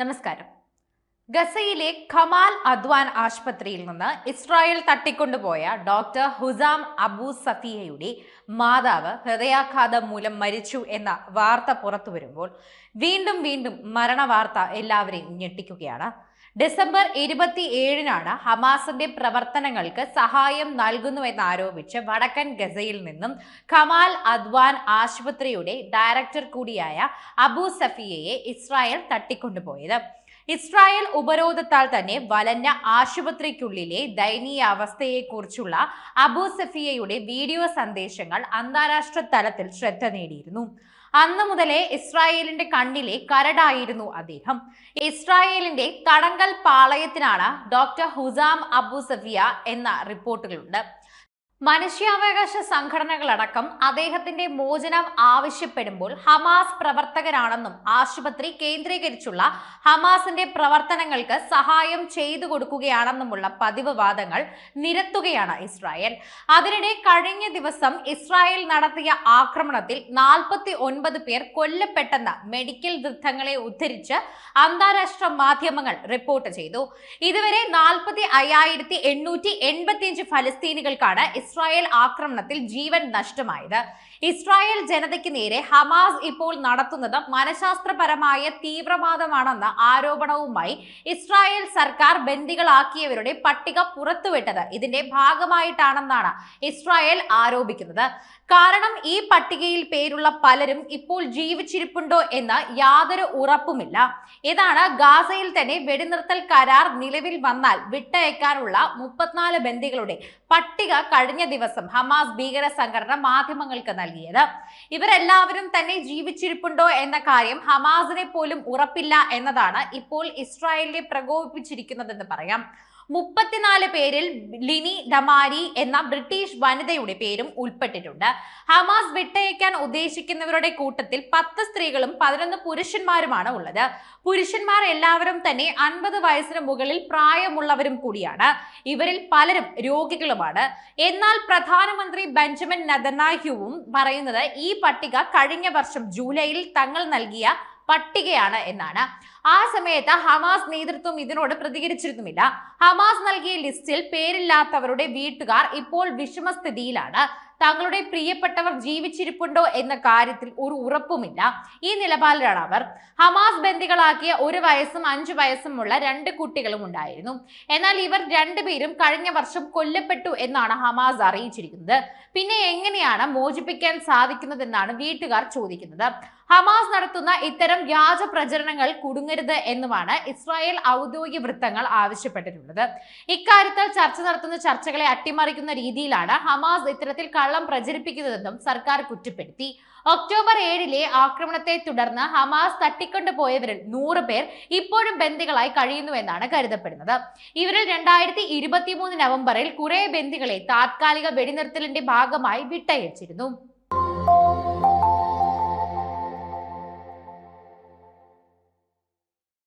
നമസ്കാരം. ഗസയിലെ ഖമാൽ അദ്വാൻ ആശുപത്രിയിൽ നിന്ന് ഇസ്രായേൽ തട്ടിക്കൊണ്ടുപോയ ഡോക്ടർ ഹുസാം അബു സഫിയയുടെ മാതാവ് ഹൃദയാഘാതം മൂലം മരിച്ചു എന്ന വാർത്ത പുറത്തു വരുമ്പോൾ വീണ്ടും വീണ്ടും മരണവാർത്ത എല്ലാവരെയും ഞെട്ടിക്കുകയാണ്. ഡിസംബർ ഇരുപത്തി ഏഴിനാണ് ഹമാസിന്റെ പ്രവർത്തനങ്ങൾക്ക് സഹായം നൽകുന്നുവെന്നാരോപിച്ച് വടക്കൻ ഗസയിൽ നിന്നും ഖമാൽ അദ്വാൻ ആശുപത്രിയുടെ ഡയറക്ടർ കൂടിയായ അബു സഫിയയെ ഇസ്രായേൽ തട്ടിക്കൊണ്ടുപോയത്. ഇസ്രായേൽ ഉപരോധത്താൽ തന്നെ വലഞ്ഞ ആശുപത്രിക്കുള്ളിലെ ദയനീയ അവസ്ഥയെക്കുറിച്ചുള്ള അബു സഫിയയുടെ വീഡിയോ സന്ദേശങ്ങൾ അന്താരാഷ്ട്ര തലത്തിൽ ശ്രദ്ധ നേടിയിരുന്നു. അന്നു മുതലേ ഇസ്രായേലിന്റെ കണ്ണിലെ കരടായിരുന്നു അദ്ദേഹം. ഇസ്രായേലിന്റെ തടങ്കൽ പാളയത്തിനാണ് ഡോക്ടർ ഹുസാം അബു സഫിയ എന്ന റിപ്പോർട്ടുകളുണ്ട്. മനുഷ്യാവകാശ സംഘടനകളടക്കം അദ്ദേഹത്തിന്റെ മോചനം ആവശ്യപ്പെടുമ്പോൾ ഹമാസ് പ്രവർത്തകരാണെന്നും ആശുപത്രി കേന്ദ്രീകരിച്ചുള്ള ഹമാസിന്റെ പ്രവർത്തനങ്ങൾക്ക് സഹായം ചെയ്തു കൊടുക്കുകയാണെന്നുമുള്ള പതിവ് വാദങ്ങൾ നിരത്തുകയാണ് ഇസ്രായേൽ. അതിനിടെ കഴിഞ്ഞ ദിവസം ഇസ്രായേൽ നടത്തിയ ആക്രമണത്തിൽ നാൽപ്പത്തി ഒൻപത് പേർ കൊല്ലപ്പെട്ടെന്ന മെഡിക്കൽ വൃദ്ധങ്ങളെ ഉദ്ധരിച്ച് അന്താരാഷ്ട്ര മാധ്യമങ്ങൾ റിപ്പോർട്ട് ചെയ്തു. ഇതുവരെ നാൽപ്പത്തി അയ്യായിരത്തി എണ്ണൂറ്റി എൺപത്തിയഞ്ച് ഫലസ്തീനികൾക്കാണ് ഇസ്രായേൽ ആക്രമണത്തിൽ ജീവൻ നഷ്ടമായത്. ഇസ്രായേൽ ജനതയ്ക്ക് നേരെ ഹമാസ് ഇപ്പോൾ നടത്തുന്നത് മനഃശാസ്ത്രപരമായ തീവ്രവാദമാണെന്ന ആരോപണവുമായി ഇസ്രായേൽ സർക്കാർ ബന്ദികളാക്കിയവരുടെ പട്ടിക പുറത്തുവിട്ടത്. ഇതിന്റെ ഭാഗമായിട്ടാണെന്നാണ് ഇസ്രായേൽ ആരോപിക്കുന്നത്. കാരണം ഈ പട്ടികയിൽ പേരുള്ള പലരും ഇപ്പോൾ ജീവിച്ചിരിപ്പുണ്ടോ എന്ന് യാതൊരു ഉറപ്പുമില്ല. ഇതാണ് ഗാസയിൽ തന്നെ വെടിനിർത്തൽ കരാർ നിലവിൽ വന്നാൽ വിട്ടയക്കാനുള്ള മുപ്പത്തിനാല് ബന്ദികളുടെ പട്ടിക കഴിഞ്ഞ ദിവസം ഹമാസ് ഭീകര സംഘടന മാധ്യമങ്ങൾക്ക് നൽകിയത്. ഇവരെല്ലാവരും തന്നെ ജീവിച്ചിരിപ്പുണ്ടോ എന്ന കാര്യം ഹമാസിനെ പോലും ഉറപ്പില്ല എന്നതാണ് ഇപ്പോൾ ഇസ്രായേലിനെ പ്രകോപിപ്പിച്ചിരിക്കുന്നതെന്ന് പറയാം. മുപ്പത്തിനാല് പേരിൽ ലിനി ഡമാരി എന്ന ബ്രിട്ടീഷ് വനിതയുടെ പേരും ഉൾപ്പെട്ടിട്ടുണ്ട്. ഹമാസ് വിട്ടയക്കാൻ ഉദ്ദേശിക്കുന്നവരുടെ കൂട്ടത്തിൽ പത്ത് സ്ത്രീകളും പതിനൊന്ന് പുരുഷന്മാരുമാണ് ഉള്ളത്. പുരുഷന്മാർ എല്ലാവരും തന്നെ അൻപത് വയസ്സിന് മുകളിൽ പ്രായമുള്ളവരും കൂടിയാണ്. ഇവരിൽ പലരും രോഗികളുമാണ്. എന്നാൽ പ്രധാനമന്ത്രി ബെഞ്ചമിൻ നദനാഹ്യുവും പറയുന്നത് ഈ പട്ടിക കഴിഞ്ഞ വർഷം ജൂലൈയിൽ തങ്ങൾ നൽകിയ പട്ടികയാണ് എന്നാണ്. ആ സമയത്ത് ഹമാസ് നേതൃത്വം ഇതിനോട് പ്രതികരിച്ചിരുന്നുമില്ല. ഹമാസ് നൽകിയ ലിസ്റ്റിൽ പേരില്ലാത്തവരുടെ വീട്ടുകാർ ഇപ്പോൾ വിഷമസ്ഥിതിയിലാണ്. തങ്ങളുടെ പ്രിയപ്പെട്ടവർ ജീവിച്ചിരിപ്പുണ്ടോ എന്ന കാര്യത്തിൽ ഒരു ഉറപ്പുമില്ല. ഈ നിലപാടിലാണ് അവർ. ഹമാസ് ബന്ദികളാക്കിയ ഒരു വയസ്സും അഞ്ചു വയസ്സുമുള്ള രണ്ട് കുട്ടികളും ഉണ്ടായിരുന്നു. എന്നാൽ ഇവർ രണ്ടുപേരും കഴിഞ്ഞ വർഷം കൊല്ലപ്പെട്ടു എന്നാണ് ഹമാസ് അറിയിച്ചിരിക്കുന്നത്. പിന്നെ എങ്ങനെയാണ് മോചിപ്പിക്കാൻ സാധിക്കുന്നതെന്നാണ് വീട്ടുകാർ ചോദിക്കുന്നത്. ഹമാസ് നടത്തുന്ന ഇത്തരം വ്യാജ പ്രചരണങ്ങൾ കുടുങ്ങരുത് എന്നുമാണ് ഇസ്രായേൽ ഔദ്യോഗിക വൃത്തങ്ങൾ ആവശ്യപ്പെട്ടിട്ടുള്ളത്. ഇക്കാര്യത്തിൽ ചർച്ച നടത്തുന്ന ചർച്ചകളെ അട്ടിമറിക്കുന്ന രീതിയിലാണ് ഹമാസ് ഇത്തരത്തിൽ കള്ളം പ്രചരിപ്പിക്കുന്നതെന്നും സർക്കാർ കുറ്റപ്പെടുത്തി. ഒക്ടോബർ ഏഴിലെ ആക്രമണത്തെ തുടർന്ന് ഹമാസ് തട്ടിക്കൊണ്ടുപോയവരിൽ നൂറ് പേർ ഇപ്പോഴും ബന്ദികളായി കഴിയുന്നുവെന്നാണ് കരുതപ്പെടുന്നത്. ഇവരിൽ രണ്ടായിരത്തി ഇരുപത്തി മൂന്ന് നവംബറിൽ കുറെ ബന്ദികളെ താത്കാലിക വെടിനിർത്തലിന്റെ ഭാഗമായി വിട്ടയച്ചിരുന്നു.